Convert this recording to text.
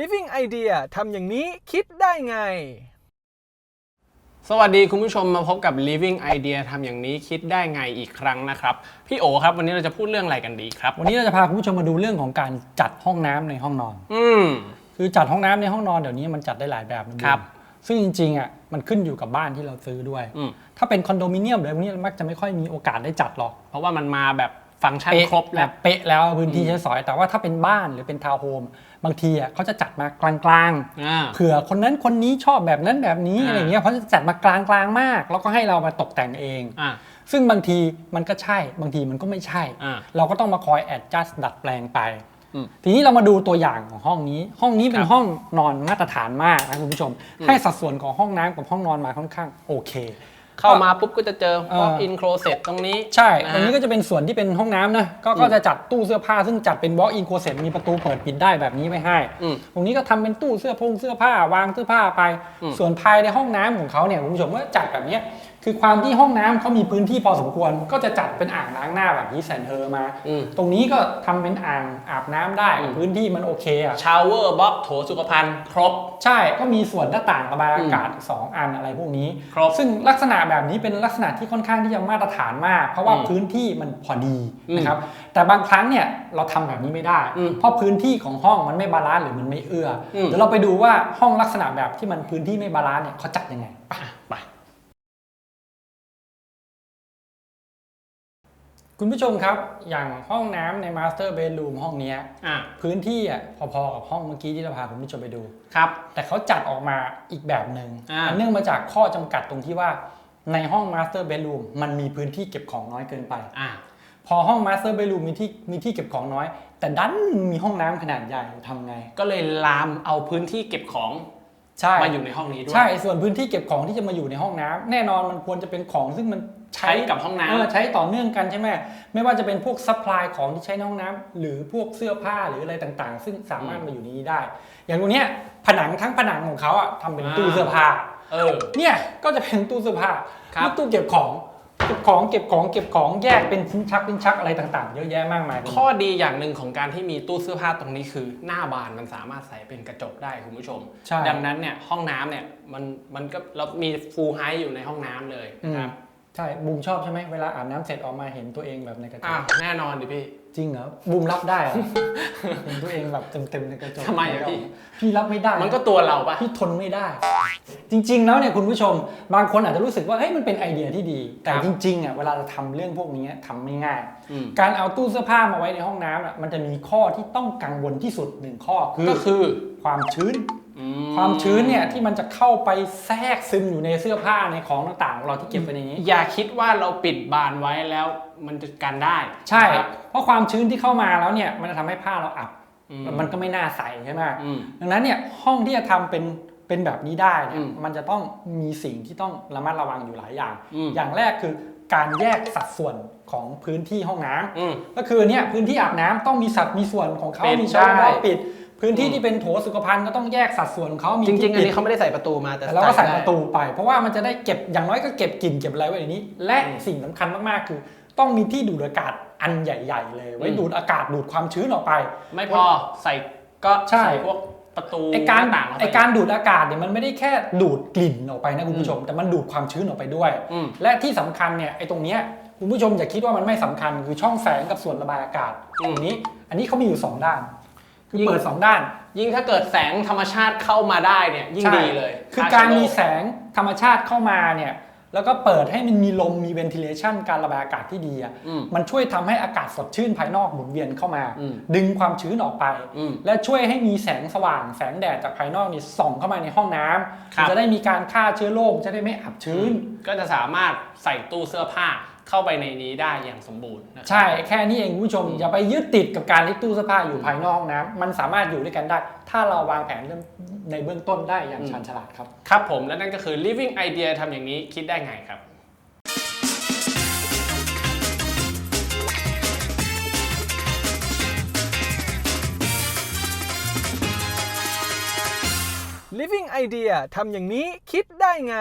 Living Idea ทำอย่างนี้คิดได้ไง สวัสดีคุณผู้ชมมาพบกับ Living Idea ทำอย่างนี้คิดได้ไงอีกครั้งนะครับ พี่โอครับวันนี้เราจะพูดเรื่องอะไรกันดีครับ วันนี้เราจะพาคุณผู้ชมมาดูเรื่องของการจัดห้องน้ำในห้องนอน อืม คือจัดห้องน้ำในห้องนอนเดี๋ยวนี้มันจัดได้หลายแบบนะครับซึ่งจริงๆอะมันขึ้นอยู่กับบ้านที่เราซื้อด้วย อืม ถ้าเป็นคอนโดมิเนียมอะไรพวกนี้มักจะไม่ค่อยมีโอกาสได้จัดหรอก เพราะว่ามันมาแบบ ฟังก์ชันเป๊ะครบแบแล้วบเป๊ะแล้วพื้นที่ใช้สอย แต่ว่าถ้าเป็นบ้านหรือเป็นทาวน์โฮมบางทีอะเขาจะจัดมากลางๆอ่าเผื่อคนนั้นคนนี้ชอบแบบนั้นแบบนี้อ่าอะไรเงี้ยเพราะจะจัดมากลางกลางๆมาก แล้วก็ให้เรามาตกแต่งเองอ่าซึ่งบางทีมันก็ใช่บางทีมันก็ไม่ใช่อ่าเราก็ต้องมาคอย adjust ดัดแปลงไปอืมทีนี้เรามาดูตัวอย่างของห้องนี้ ห้องนี้เป็คนรับห้องนอนมาตรฐานมากนะคุณผู้ชม ให้สัดส่วนของห้องน้ำกับห้องนอนมาค่อนข้างโอเค เข้ามาปุ๊บก็จะเจอเออ walk in closet ตรงนี้ ใช่ะตรงนี้ก็จะเป็นส่วนที่เป็นห้องน้ำนะก็ก็จะจัดตู้เสื้อผ้าซึ่งจัดเป็น walk in closet มีประตูเปิดปิดได้แบบนี้ไว้ให้อืมตรงนี้ก็ทำเป็นตู้เสื้อผงเสื้อผ้าวางเสื้อผ้าไปอืมส่วนภายในห้องน้ำของเขาเนี่ยคุณผู้ชมก็จัดแบบเนี้ยคือความที่ห้องน้ำเขามีพื้นที่พอสมควร ก็จะจัดเป็นอ่างล้างหน้าแบบนี้แสนเธอมาอืมตรงนี้ก็ทำเป็นอ่างอาบน้ำได้อืมพื้นที่มันโอเคอะชาวเวอร์บ็อกโถสุขภัณฑ์ครบ ใช่ก็มีส่วนหน้าต่างระบายอากาศสองอันอะไรพวกนี้ครบซึ่งลักษณะแบบนี้เป็นลักษณะที่ค่อนข้างที่จะมาตรฐานมาก เพราะว่าอืมพื้นที่มันพอดีอืมนะครับแต่บางครั้งเนี่ยเราทำแบบนี้ไม่ได้อืมเพราะพื้นที่ของห้องมันไม่บาลานซ์หรือมันไม่เอื้ออมเดี๋ยวเราไปดูว่าห้องลักษณะแบบที่มันพื้นที่ไม่บาลานซ์เนี่ยเขาจัดยังไงไปไปคุณผู้ชมครับ อย่างห้องน้ำในมาสเตอร์เบดรูมห้องเนี้ยอ่าพื้นที่อะพอๆกับห้องเมื่อกี้ที่เราพาคุณผู้ชมไปดูครับ แต่เขาจัดออกมาอีกแบบหนึ่งอ่าอันเนื่องมาจากข้อจำกัดตรงที่ว่า ในห้องมาสเตอร์เบดรูมมันมีพื้นที่เก็บของน้อยเกินไป อ่า พอห้องมาสเตอร์เบดรูมมีที่มีที่เก็บของน้อย แต่ดันมีห้องน้ำขนาดใหญ่ทำไง ก็เลยลามเอาพื้นที่เก็บของใช่ มาอยู่ในห้องนี้ด้วย ใช่ ส่วนพื้นที่เก็บของที่จะมาอยู่ในห้องน้ำแน่นอนมันควรจะเป็นของซึ่งมันใช้กับห้องน้ำ เใช้ต่อเนื่องกันใช่ไหมไม่ว่าจะเป็นพวกซัพพลายของที่ใช้ในห้องน้ำหรือพวกเสื้อผ้าหรืออะไรต่างๆ ซึ่งสามารถอืมมาอยู่ในนี้ได้ อย่างตรงเนี้ยผนังทั้งผนังของเขาอะทำเป็นอ่าตู้เสื้อผ้า เออ เนี่ยก็จะเป็นตู้เสื้อผ้าครับแล้วตู้เก็บของเก็บของเก็บของเก็บของแยกเป็นชิ้นชักชิ้นชักอะไรต่างๆ เยอะแยะมากมายข้อดีอย่างหนึ่งของการที่มีตู้เสื้อผ้าตรงนี้คือ หน้าบานมันสามารถใส่เป็นกระจกได้คุณผู้ชม ใช่ดังนั้นเนี่ยห้องน้ำเนี่ยมันมันก็เรามีฟูลไฮอยู่ในห้องน้ำเลยอืนะมครับ ใช่บูมชอบใช่ไหมเวลาอาบน้ำเสร็จออกมาเห็นตัวเองแบบในกระจอ้ากวแน่นอนดิพี่ จริงเหรอบูมรับได้เหรอ เห็นตัวเองแบบเต็มๆในกระจกทำไมอะพี่ พี่รับไม่ได้ มันก็ตัวเราปะ พี่ทนไม่ได้ จริงๆ แล้วเนี่ยคุณผู้ชม บางคนอาจจะรู้สึกว่าเฮ้ยมันเป็นไอเดียที่ดี แต่ครับจริงๆอะเวลาเราทำเรื่องพวกนี้ทำไม่ง่าย อืม การเอาตู้เสื้อผ้ามาไว้ในห้องน้ำอะมันจะมีข้อที่ต้องกังวลที่สุดหนึ่งข้อคือก็คือความชื้นอื ความชื้นเนี่ยที่มันจะเข้าไปแทรกซึมอยู่ในเสื้อผ้าในของต่างๆของเราที่เก็บไว้ในนี้ อย่าคิดว่าเราปิดบานไว้แล้วมันจะกันได้ ใช่ครับเพราะความชื้นที่เข้ามาแล้วเนี่ยมันจะทำให้ผ้าเราอับอืมแล้วมันก็ไม่น่าใส่ใช่ไหมอืมดังนั้นเนี่ยห้องที่จะทำเป็นเป็นแบบนี้ได้เนี่อืยมมันจะต้องมีสิ่งที่ต้องระมัดระวังอยู่หลายอย่างอืมอย่างแรกคือการแยกสัดส่วนของพื้นที่ห้องน้ำอืมก็คือเนี่ยพื้นที่อาบน้ำต้องมีสัดมีส่วนของเขาปิดมีช่องได้ว่างปิด พื้นที่อืมที่เป็นโถสุขภัณฑ์ก็ต้องแยกสัดส่วนของเขามีจริงที่ๆอันปิดนี้เขาไม่ได้ใส่ประตูมาแต่แต่เราก็ใส่ได้ประตูไป เพราะว่ามันจะได้เก็บอย่างน้อยก็เก็บกลิ่นเก็บอะไรไว้ในนี้ และอืมสิ่งสำคัญมากๆคือ ต้องมีที่ดูดอากาศอันใหญ่ ๆ เลย ไว้อืมดูดอากาศดูดความชื้นออกไป ไม่พอใส่ก็ใช่ใส่พวกประตูไอการหน้ต่างเข้ไปไอการดูดอากาศเนี่ยมันไม่ได้แค่ดูดกลิ่นออกไปนะคุณผู้ชม แต่มันดูดความชื้นออกไปด้วยอืมและที่สำคัญเนี่ยไอตรงเนี้ยคุณผู้ชมอย่าคิดว่ามันไม่สำคัญคือช่องแสงกับส่วนระบายอากาศอืมตรงนี้ อันนี้เขามีอยู่สองด้าน คือยิ่งเปิดสองด้าน ยิ่งถ้าเกิดแสงธรรมชาติเข้ามาได้เนี่ยยิ่งใช่ดีเลย คือการมีแสงธรรมชาติเข้ามาเนี่ยแล้วก็เปิดให้มันมีลมมีเวนทิเลชันการระบายอากาศที่ดีอะอืมมันช่วยทำให้อากาศสดชื่นภายนอกหมุนเวียนเข้ามาอืมดึงความชื้นออกไปอืมและช่วยให้มีแสงสว่างแสงแดดจากภายนอกนี่ส่องเข้ามาในห้องน้ำครับมันจะได้มีการฆ่าเชื้อโรคจะได้ไม่อับชื้น ก็จะสามารถใส่ตู้เสื้อผ้าเข้าไปในนี้ได้อย่างสมบูรณ์นะครับใช่แค่นี้เองคุณผู้ชมอืมอย่าไปยึดติดกับการที่ตู้เสื้อผ้าอยู่ภายนอกห้องน้ำมันสามารถอยู่ด้วยกันได้ ถ้าเราวางแผนเรื่องในเบื้องต้นได้อย่างชาญฉลาดครับ ครับผมและนั่นก็คือ living idea ทำอย่างนี้คิดได้ไงครับ Living Idea ทำอย่างนี้คิดได้ไง